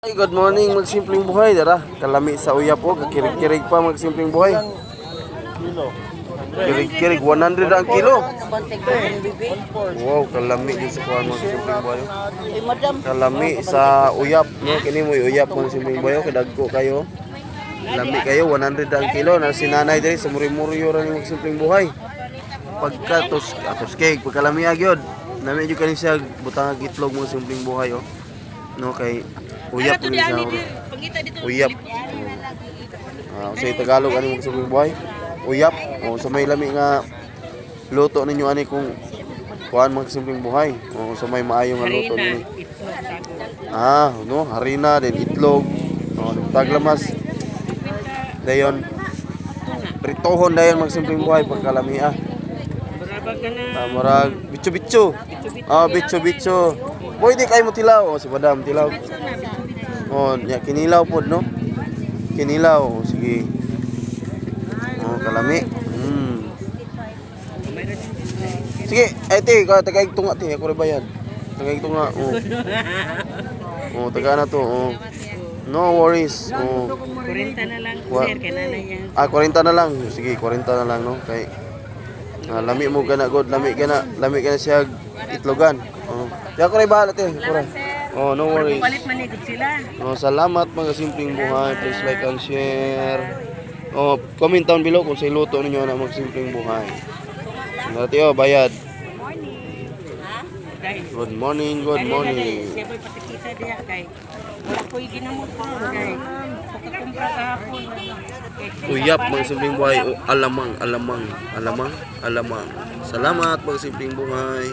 Ay, good morning magsimpleng buhay dara. Kalami sa uyap po, kirig-kirig pa magsimpleng buhay. Kirig-kirig 100 ang kilo. Wow, kalami din sa kuha magsimpleng buhay. Kalami sa uyap, no? Kini mo uyap magsimpleng buhay, kadagko kayo. Lami kayo 100 ang kilo na sinanay diri sa muri-muriyo ra ni magsimpleng buhay. Pagka tos atos cake, pagkalami agyod. Nami jud kani siya butang ang itlog mo simpleng buhay oh. No kay uyap ni siya. oh. Uyap. Ah, sa Tagalog ani mo sa buhay. Uyap. O sa may lami nga luto ninyo ani kung kuan mga simpleng buhay. O sa may maayo nga luto ninyo. Ah, no, harina din itlog. O taglamas. Dayon pritohon dayon mga simpleng buhay pagkalami ah. Murag bitso-bitso. Ah, bitso-bitso. Boy, di kayo mo tilaw. O, si Madam, tilaw. Oh, nya kinilaw pod no. Kinilaw, O, sige. Oh, kalami. Hmm. Sige, ay ti, ka tagaig tunga ti, ako bayad. Tagaig tunga. Oh. Oh, taga na to. Oh. No worries. Oh. 40 na lang, sir, kay nanay yan. Ah, 40 na lang. Sige, 40 na lang no. Kay ah, lami mo gana god, lami gana, lami gana siya itlogan. Di ako rin bahala te. Kura. Oh, no worries. Palit manigod sila. Oh, salamat mga simpleng buhay. Please like and share. Oh, comment down below kung sa iluto ninyo na mga simpleng buhay. Dati oh, bayad. Good morning, good morning. siya po'y patikita diya kay wala ko'y ginamot po kay pagkakumpra kahapon. Uyap mga simpleng buhay. Alamang, alamang, alamang, alamang. Salamat mga simpleng buhay.